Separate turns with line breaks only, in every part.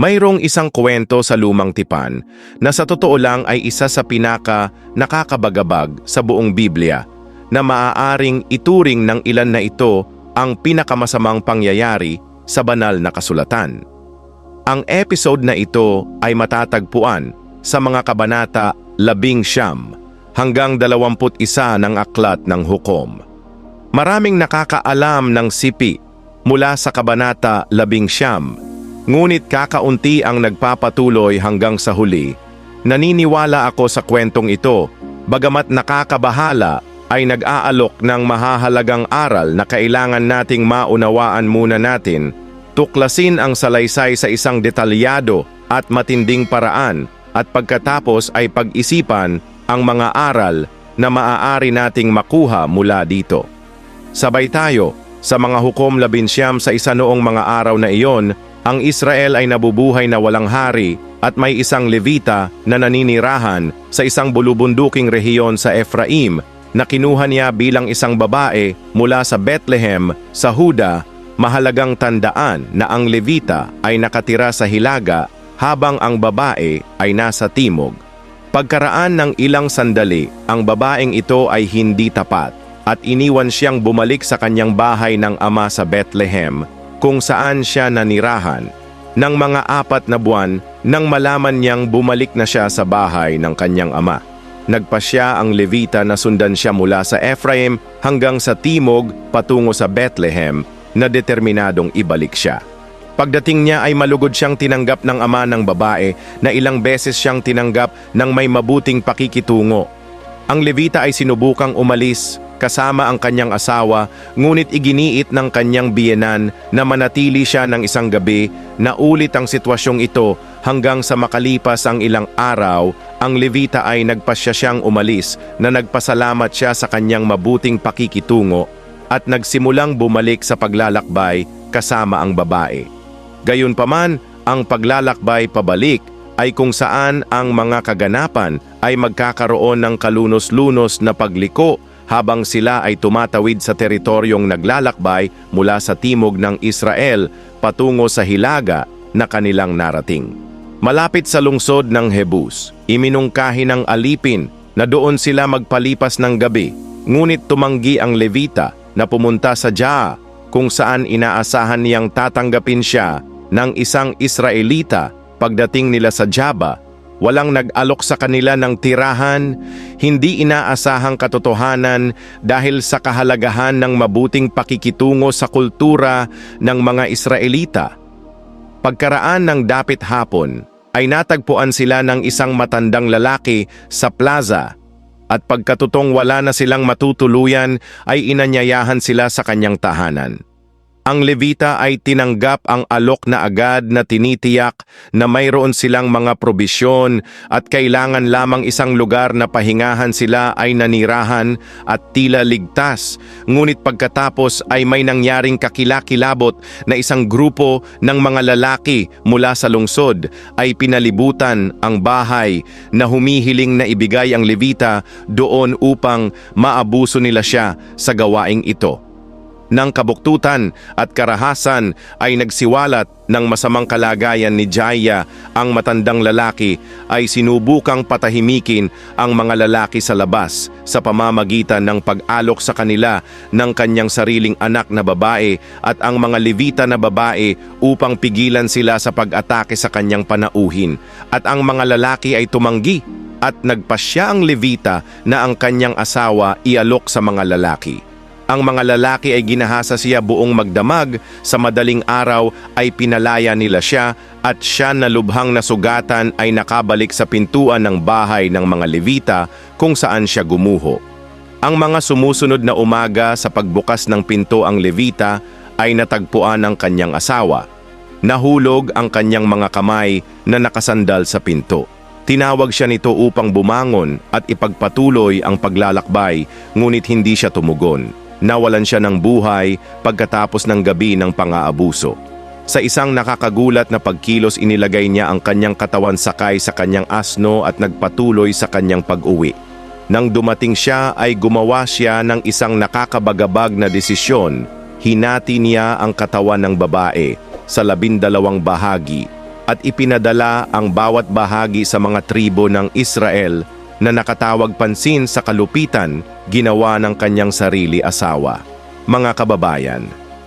Mayroong isang kwento sa lumang tipan na sa totoo lang ay isa sa pinaka nakakabagabag sa buong Biblia na maaaring ituring ng ilan na ito ang pinakamasamang pangyayari sa banal na kasulatan. Ang episode na ito ay matatagpuan sa mga kabanata labing siyam hanggang dalawamput isa ng aklat ng hukom. Maraming nakakaalam ng sipi mula sa kabanata labing siyam, ngunit kakaunti ang nagpapatuloy hanggang sa huli. Naniniwala ako sa kwentong ito, bagamat nakakabahala ay nag-aalok ng mahahalagang aral na kailangan nating maunawaan muna natin, tuklasin ang salaysay sa isang detalyado at matinding paraan at pagkatapos ay pag-isipan ang mga aral na maaari nating makuha mula dito. Sabay tayo, sa mga hukom labinsyam sa isa noong mga araw na iyon, ang Israel ay nabubuhay na walang hari at may isang Levita na naninirahan sa isang bulubunduking rehiyon sa Ephraim na kinuha niya bilang isang babae mula sa Bethlehem sa Huda, mahalagang tandaan na ang Levita ay nakatira sa Hilaga habang ang babae ay nasa Timog. Pagkaraan ng ilang sandali, ang babaeng ito ay hindi tapat at iniwan siyang bumalik sa kanyang bahay ng ama sa Bethlehem kung saan siya nanirahan. Nang mga apat na buwan, nang malaman niyang bumalik na siya sa bahay ng kanyang ama. Nagpasya ang Levita na sundan siya mula sa Ephraim hanggang sa Timog patungo sa Bethlehem na determinadong ibalik siya. Pagdating niya ay malugod siyang tinanggap ng ama ng babae na ilang beses siyang tinanggap ng may mabuting pakikitungo. Ang Levita ay sinubukang umalis kasama ang kanyang asawa ngunit iginiit ng kanyang biyenan na manatili siya ng isang gabi na ulit ang sitwasyong ito hanggang sa makalipas ang ilang araw, ang Levita ay nagpasya siyang umalis na nagpasalamat siya sa kanyang mabuting pakikitungo at nagsimulang bumalik sa paglalakbay kasama ang babae. Gayunpaman, ang paglalakbay pabalik ay kung saan ang mga kaganapan ay magkakaroon ng kalunos-lunos na pagliko habang sila ay tumatawid sa teritoryong naglalakbay mula sa timog ng Israel patungo sa hilaga na kanilang narating. Malapit sa lungsod ng Hebus, iminungkahi ng alipin na doon sila magpalipas ng gabi, ngunit tumanggi ang Levita na pumunta sa Jaa kung saan inaasahan niyang tatanggapin siya ng isang Israelita pagdating nila sa Jaba Walang nag-alok sa kanila ng tirahan, hindi inaasahang katotohanan dahil sa kahalagahan ng mabuting pakikitungo sa kultura ng mga Israelita. Pagkaraan ng dapit hapon, ay natagpuan sila ng isang matandang lalaki sa plaza at pagkatutong wala na silang matutuluyan ay inanyayahan sila sa kanyang tahanan. Ang Levita ay tinanggap ang alok na agad na tinitiyak na mayroon silang mga probisyon at kailangan lamang isang lugar na pahingahan sila ay nanirahan at tila ligtas. Ngunit pagkatapos ay may nangyaring kakilakilabot na isang grupo ng mga lalaki mula sa lungsod ay pinalibutan ang bahay na humihiling na ibigay ang Levita doon upang maabuso nila siya sa gawaing ito ng kabuktutan at karahasan ay nagsiwalat ng masamang kalagayan ni Jaya ang matandang lalaki ay sinubukang patahimikin ang mga lalaki sa labas sa pamamagitan ng pag-alok sa kanila ng kanyang sariling anak na babae at ang mga levita na babae upang pigilan sila sa pag-atake sa kanyang panauhin at ang mga lalaki ay tumanggi at nagpasya ang levita na ang kanyang asawa ialok sa mga lalaki. Ang mga lalaki ay ginahasa siya buong magdamag, sa madaling araw ay pinalaya nila siya at siya na lubhang nasugatan ay nakabalik sa pintuan ng bahay ng mga Levita kung saan siya gumuho. Ang mga sumusunod na umaga sa pagbukas ng pinto ang Levita ay natagpuan ng kanyang asawa. Nahulog ang kanyang mga kamay na nakasandal sa pinto. Tinawag siya nito upang bumangon at ipagpatuloy ang paglalakbay ngunit hindi siya tumugon. Nawalan siya ng buhay pagkatapos ng gabi ng pang-aabuso. Sa isang nakakagulat na pagkilos inilagay niya ang kanyang katawan sakay sa kanyang asno at nagpatuloy sa kanyang pag-uwi. Nang dumating siya ay gumawa siya ng isang nakakabagabag na desisyon. Hinati niya ang katawan ng babae sa labindalawang bahagi at ipinadala ang bawat bahagi sa mga tribo ng Israel na nakatawag pansin sa kalupitan ginawa ng kanyang sarili asawa. Mga kababayan,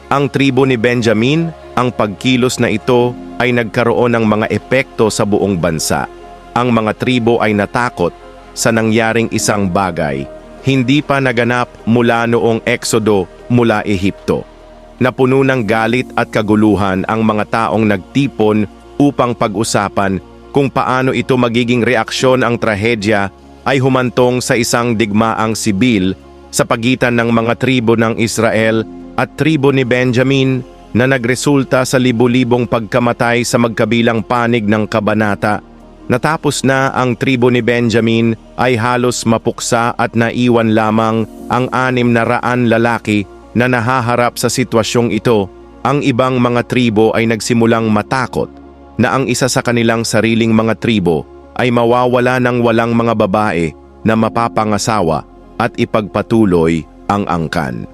ang tribo ni Benjamin, ang pagkilos na ito ay nagkaroon ng mga epekto sa buong bansa. Ang mga tribo ay natakot sa nangyaring isang bagay, hindi pa naganap mula noong eksodo mula Ehipto. Napuno ng galit at kaguluhan ang mga taong nagtipon upang pag-usapan kung paano ito magiging reaksyon ang trahedya ay humantong sa isang digmaang sibil sa pagitan ng mga tribo ng Israel at tribo ni Benjamin na nagresulta sa libu-libong pagkamatay sa magkabilang panig ng kabanata. Natapos na ang tribo ni Benjamin ay halos mapuksa at naiwan lamang ang anim na raan lalaki na nahaharap sa sitwasyong ito. Ang ibang mga tribo ay nagsimulang matakot na ang isa sa kanilang sariling mga tribo ay mawawala ng walang mga babae na mapapangasawa at ipagpatuloy ang angkan.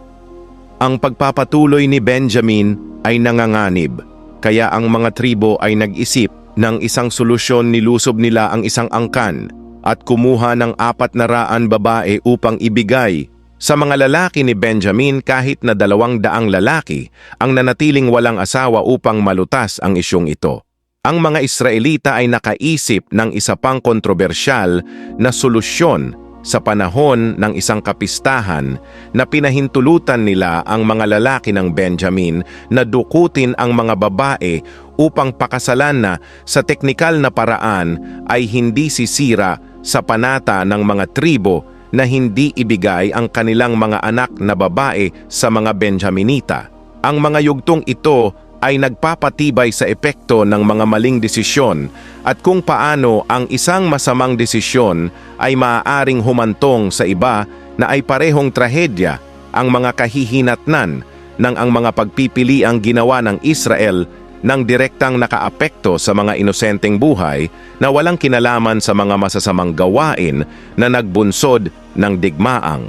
Ang pagpapatuloy ni Benjamin ay nanganganib, kaya ang mga tribo ay nag-isip ng isang solusyon nilusob nila ang isang angkan at kumuha ng apat na raan babae upang ibigay sa mga lalaki ni Benjamin kahit na dalawang daang lalaki ang nanatiling walang asawa upang malutas ang isyong ito. Ang mga Israelita ay nakaisip ng isa pang kontrobersyal na solusyon sa panahon ng isang kapistahan na pinahintulutan nila ang mga lalaki ng Benjamin na dukutin ang mga babae upang pakasalan na sa teknikal na paraan ay hindi sisira sa panata ng mga tribo na hindi ibigay ang kanilang mga anak na babae sa mga Benjaminita. Ang mga yugtong ito ay nagpapatibay sa epekto ng mga maling desisyon at kung paano ang isang masamang desisyon ay maaaring humantong sa iba na ay parehong trahedya ang mga kahihinatnan ng ang mga pagpipili ang ginawa ng Israel ng direktang nakaapekto sa mga inosenteng buhay na walang kinalaman sa mga masasamang gawain na nagbunsod ng digmaang.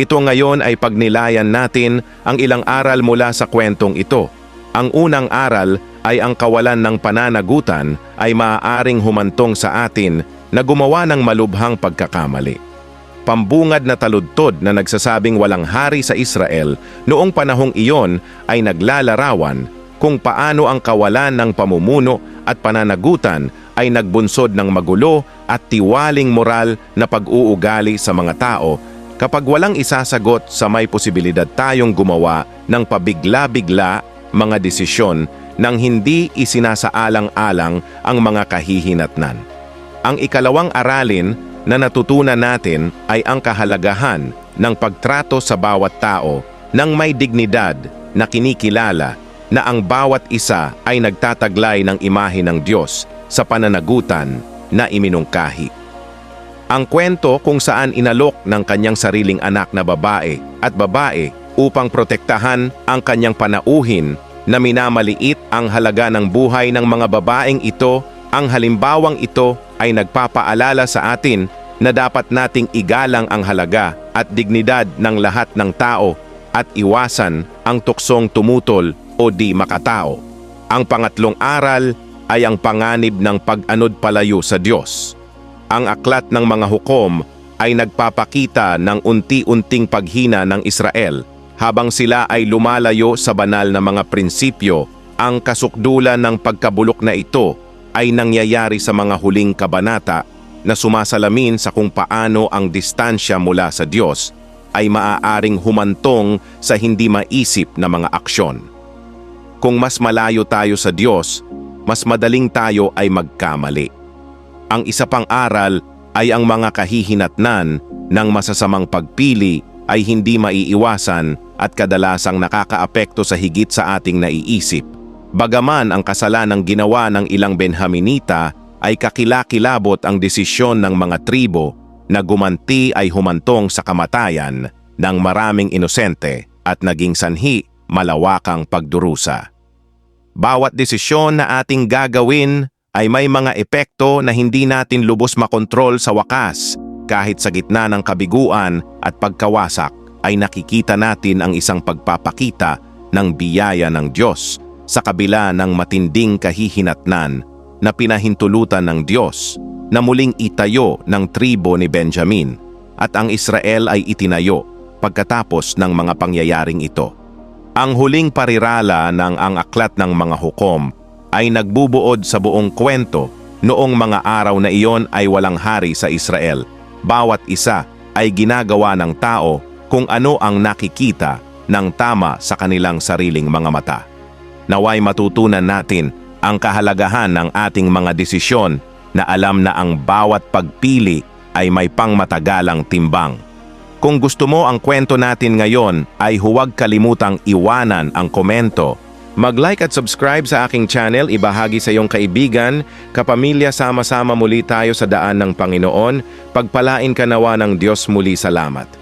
Ito ngayon ay pagnilayan natin ang ilang aral mula sa kwentong ito. Ang unang aral ay ang kawalan ng pananagutan ay maaaring humantong sa atin na gumawa ng malubhang pagkakamali. Pambungad na taludtod na nagsasabing walang hari sa Israel noong panahong iyon ay naglalarawan kung paano ang kawalan ng pamumuno at pananagutan ay nagbunsod ng magulo at tiwaling moral na pag-uugali sa mga tao kapag walang isasagot sa may posibilidad tayong gumawa ng pabigla-bigla mga desisyon nang hindi isinasaalang-alang ang mga kahihinatnan. Ang ikalawang aralin na natutunan natin ay ang kahalagahan ng pagtrato sa bawat tao ng may dignidad na kinikilala na ang bawat isa ay nagtataglay ng imahe ng Diyos sa pananagutan na iminungkahi. Ang kwento kung saan inalok ng kanyang sariling anak na babae at babae upang protektahan ang kanyang panauhin na minamaliit ang halaga ng buhay ng mga babaeng ito, ang halimbawang ito ay nagpapaalala sa atin na dapat nating igalang ang halaga at dignidad ng lahat ng tao at iwasan ang tuksong tumutol o di makatao. Ang pangatlong aral ay ang panganib ng pag-anod palayo sa Diyos. Ang aklat ng mga hukom ay nagpapakita ng unti-unting paghina ng Israel habang sila ay lumalayo sa banal na mga prinsipyo. Ang kasukdulan ng pagkabulok na ito ay nangyayari sa mga huling kabanata na sumasalamin sa kung paano ang distansya mula sa Diyos ay maaaring humantong sa hindi maisip na mga aksyon. Kung mas malayo tayo sa Diyos, mas madaling tayo ay magkamali. Ang isa pang aral ay ang mga kahihinatnan ng masasamang pagpili ay hindi maiiwasan at kadalasang nakakaapekto sa higit sa ating naiisip. Bagaman ang kasalanang ginawa ng ilang Benhaminita ay kakilakilabot ang desisyon ng mga tribo na gumanti ay humantong sa kamatayan ng maraming inosente at naging sanhi malawakang pagdurusa. Bawat desisyon na ating gagawin ay may mga epekto na hindi natin lubos makontrol sa wakas kahit sa gitna ng kabiguan at pagkawasak ay nakikita natin ang isang pagpapakita ng biyaya ng Diyos sa kabila ng matinding kahihinatnan na pinahintulutan ng Diyos na muling itayo ng tribo ni Benjamin at ang Israel ay itinayo pagkatapos ng mga pangyayaring ito. Ang huling parirala ng ang aklat ng mga hukom ay nagbubuod sa buong kwento noong mga araw na iyon ay walang hari sa Israel. Bawat isa ay ginagawa ng tao kung ano ang nakikita ng tama sa kanilang sariling mga mata. Naway matutunan natin ang kahalagahan ng ating mga desisyon na alam na ang bawat pagpili ay may pangmatagalang timbang. Kung gusto mo ang kwento natin ngayon ay huwag kalimutang iwanan ang komento. Mag-like at subscribe sa aking channel, ibahagi sa iyong kaibigan, kapamilya sama-sama muli tayo sa daan ng Panginoon, pagpalain ka nawa ng Diyos muli salamat.